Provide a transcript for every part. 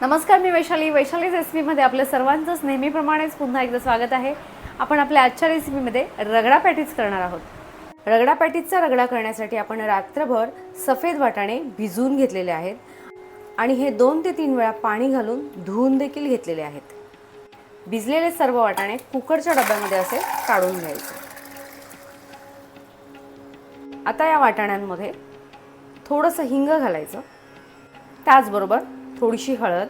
नमस्कार मी वैशाली. वैशाली रेसिपीमध्ये आपलं सर्वांचंच नेहमीप्रमाणेच पुन्हा एकदा स्वागत आहे. आपण आपल्या आजच्या रेसिपीमध्ये रगडा पॅटीज करणार आहोत. रगडा पॅटीजचा रगडा करण्यासाठी आपण रात्रभर सफेद वाटाणे भिजवून घेतलेले आहेत आणि हे दोन ते तीन वेळा पाणी घालून धुवून देखील घेतलेले आहेत. भिजलेले सर्व वाटाणे कुकरच्या डब्यामध्ये असे काढून घ्यायचे. आता या वाटाण्यांमध्ये थोडंसं हिंग घालायचं. त्याचबरोबर थोडीशी हळद.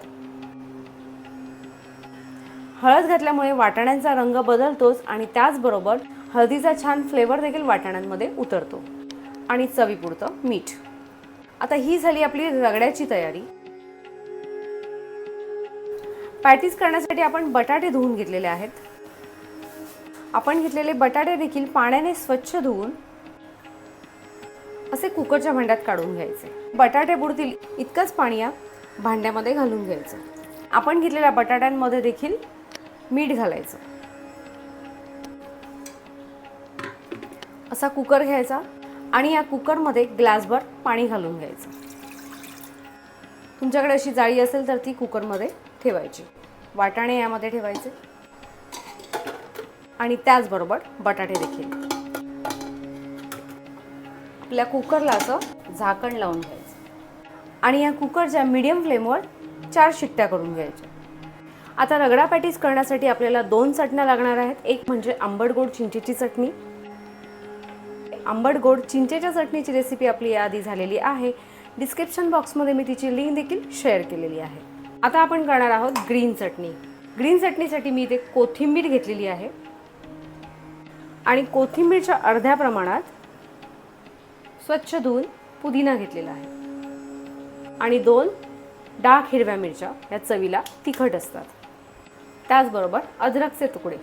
हळद घातल्यामुळे वाटाण्यांचा रंग बदलतोच आणि त्याचबरोबर हळदीचा छान फ्लेवर देखील वाटाण्यांमध्ये उतरतो. आणि चवीपुरतं मीठ. आता ही झाली आपली रगड्याची तयारी. पॅटीस करण्यासाठी आपण बटाटे धुवून घेतलेले आहेत. आपण घेतलेले बटाटे देखील पाण्याने स्वच्छ धुवून असे कुकरच्या भांड्यात काढून घ्यायचे. बटाटे बुडतील इतकंच पाणी या भांड्यामध्ये घालून घ्यायचं. आपण घेतलेल्या बटाट्यांमध्ये देखील मीठ घालायचं. असा कुकर घ्यायचा आणि या कुकरमध्ये ग्लासभर पाणी घालून घ्यायचं. तुमच्याकडे अशी जाळी असेल तर ती कुकरमध्ये ठेवायची. वाटाणे यामध्ये ठेवायचे. आणि त्याचबरोबर बटाटे देखील. आपल्या कुकरला असं झाकण लावून घ्यायचं. आणि या कुकरच्या मीडियम फ्लेमवर चार शिट्ट्या करून घ्यायच्या. आता रगडा पॅटीस करण्यासाठी आपल्याला दोन चटण्या लागणार आहेत. एक म्हणजे आंबट गोड चिंचेची चटणी. आंबट गोड चिंचेच्या चटणीची रेसिपी आपली याआधी झालेली आहे. डिस्क्रिप्शन बॉक्समध्ये मी तिची लिंक देखील शेअर केलेली आहे. आता आपण करणार आहोत ग्रीन चटणी. ग्रीन चटणीसाठी मी इथे कोथिंबीर घेतलेली आहे. आणि कोथिंबीरच्या अर्ध्या प्रमाणात स्वच्छ धुवून पुदिना घेतलेला आहे. आणि दोन डाळ हिरव्या मिरच्या या चवीला तिखट असतात. त्याचबरोबर अद्रकचे तुकडे.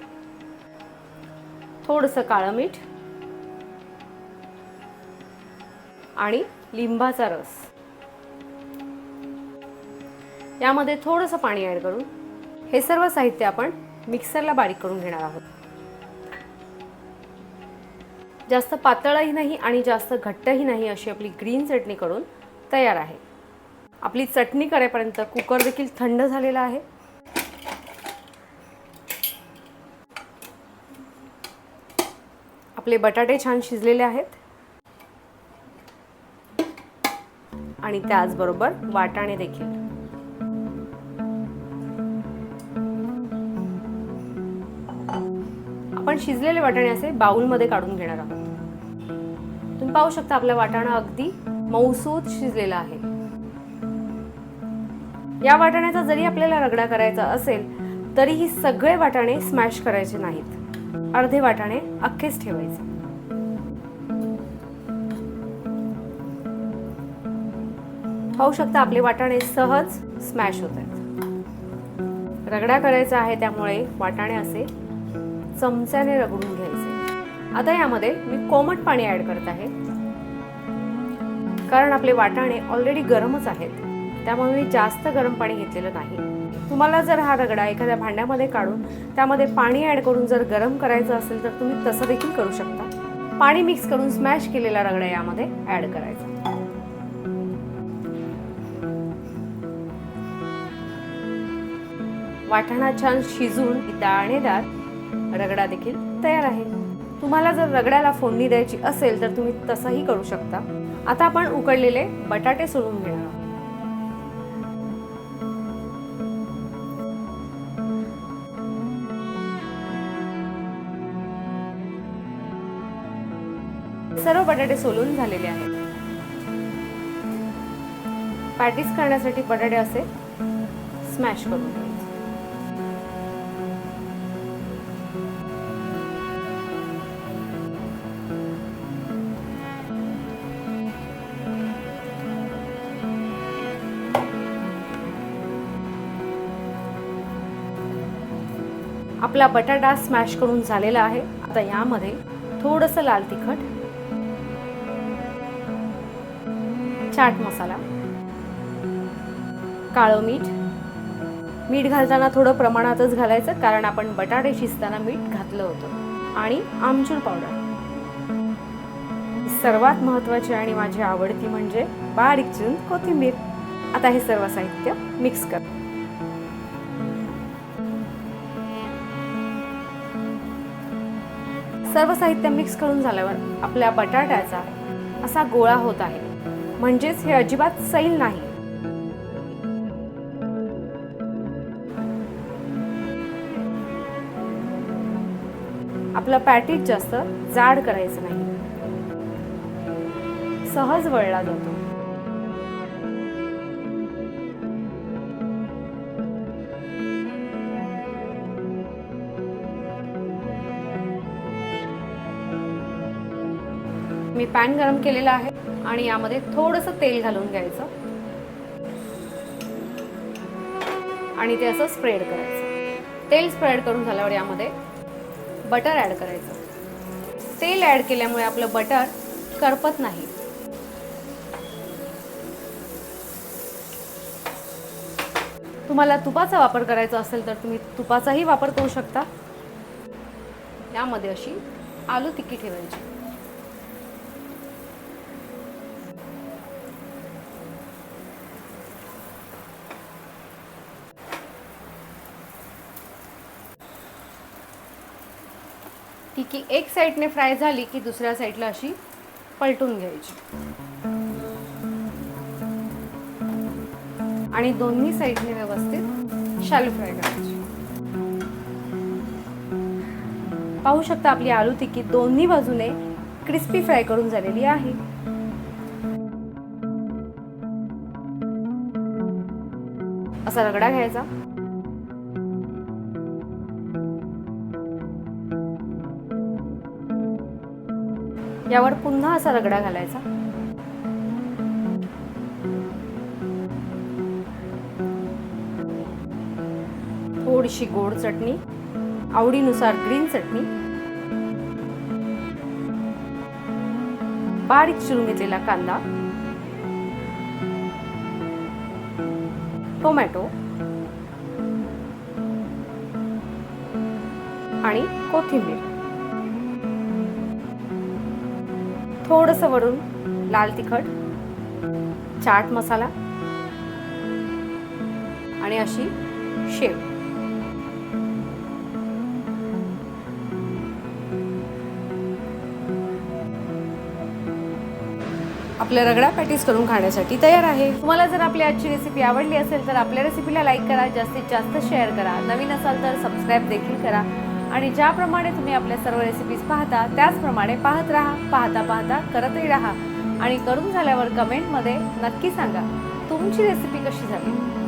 थोडंसं काळं मीठ आणि लिंबाचा रस. यामध्ये थोडंसं पाणी ॲड करून हे सर्व साहित्य आपण मिक्सरला बारीक करून घेणार आहोत. जास्त पातळही नाही आणि जास्त घट्टही नाही अशी आपली ग्रीन चटणी करून तयार आहे. आपली चटणी करेपर्यंत. कुकर देखील थंड झालेला आहे. आपले बटाटे छान शिजलेले आहेत. आणि त्याचबरोबर वाटाणे देखील. आपण शिजलेले वाटाणे असे बाउलमध्ये काढून घेणार आहोत. तुम्ही पाहू शकता आपला वाटाणा अगदी मऊसूत शिजलेला आहे. या वाटाण्याचा जरी आपल्याला रगडा करायचा असेल तरीही सगळे वाटाणे स्मॅश करायचे नाहीत. अर्धे वाटाणे अख्खेच ठेवायचे. पाहू शकता आपले वाटाणे सहज स्मॅश होत आहेत. रगडा करायचा आहे त्यामुळे वाटाणे असे चमच्याने रगडून घ्यायचे. आता यामध्ये मी कोमट पाणी ऍड करत आहे. कारण आपले वाटाणे ऑलरेडी गरमच आहेत. त्यामुळे मी जास्त गरम पाणी घेतलेलं नाही. तुम्हाला जर हा रगडा एखाद्या भांड्यामध्ये काढून त्यामध्ये पाणी ऍड करून जर गरम करायचं असेल तर तुम्ही तसं देखील करू शकता. पाणी मिक्स करून स्मॅश केलेला रगडा यामध्ये ऍड करायचा. वाटाणा छान शिजून दाणेदार रगडा देखील तयार आहे. तुम्हाला जर रगड्याला फोडणी द्यायची असेल तर तुम्ही तसंही करू शकता. आता आपण उकडलेले बटाटे सोडून घेणार. सर्व बटाटे सोलून झालेले आहेत. पॅटीस करण्यासाठी बटाटे असे स्मॅश करून घ्यायचे. आपला बटाटा स्मॅश करून झालेला आहे. आता यामध्ये थोडंसं लाल तिखट चाट मसाला काळं मीठ. मीठ घालताना थोडं प्रमाणातच घालायचं कारण आपण बटाटे शिजताना मीठ घातलं होतं. आणि आमचूर पावडर. सर्वात महत्त्वाची आणि माझी आवडती म्हणजे बारीक चून कोथिंबीर. आता हे सर्व साहित्य मिक्स कर. सर्व साहित्य मिक्स करून झाल्यावर आपल्या बटाट्याचा असा गोळा होत आहे. म्हणजेच हे अजिबात सैल नाही. आपलं पॅटीज जास्त जाड करायचं नाही. सहज वळला जातो. मी पॅन गरम केलेला आहे आणि यामध्ये थोडंसं तेल घालून घ्यायचं. आणि ते असं स्प्रेड करायचं. तेल स्प्रेड करून झाल्यावर यामध्ये बटर ॲड करायचं. तेल ॲड केल्यामुळे आपलं बटर करपत नाही. तुम्हाला तुपाचा वापर करायचा असेल तर तुम्ही तुपाचाही वापर करू शकता. यामध्ये अशी आलू तिक्की ठेवायची. टिक्की एक साईडने फ्राय झाली की दुसऱ्या साईडला अशी पलटून घ्यायची. आणि दोन्ही साईडने व्यवस्थित शालू फ्राय करायची. पाहू शकता आपली आलू तिकी दोन्ही बाजूने क्रिस्पी फ्राय करून झालेली आहे. असा रगडा घ्यायचा. यावर पुन्हा असा रगडा घालायचा. थोडीशी गोड चटणी आवडीनुसार ग्रीन चटणी बारीक चिरून घेतलेला कांदा टोमॅटो आणि कोथिंबीर. थोडंसं वरून लाल तिखट चाट मसाला आणि अशी शेव. आपल्या रगडा पॅटीस करून खाण्यासाठी तयार आहे. तुम्हाला जर आपली आजची रेसिपी आवडली असेल तर आपल्या रेसिपीला लाईक करा जास्तीत जास्त शेअर करा. नवीन असाल तर सबस्क्राईब देखील करा. आणि ज्याप्रमाणे तुम्ही आपल्या सर्व रेसिपीज पाहता त्याचप्रमाणे पाहत राहा पाहता पाहता करतही राहा. आणि करून झाल्यावर कमेंटमध्ये नक्की सांगा तुमची रेसिपी कशी झाली?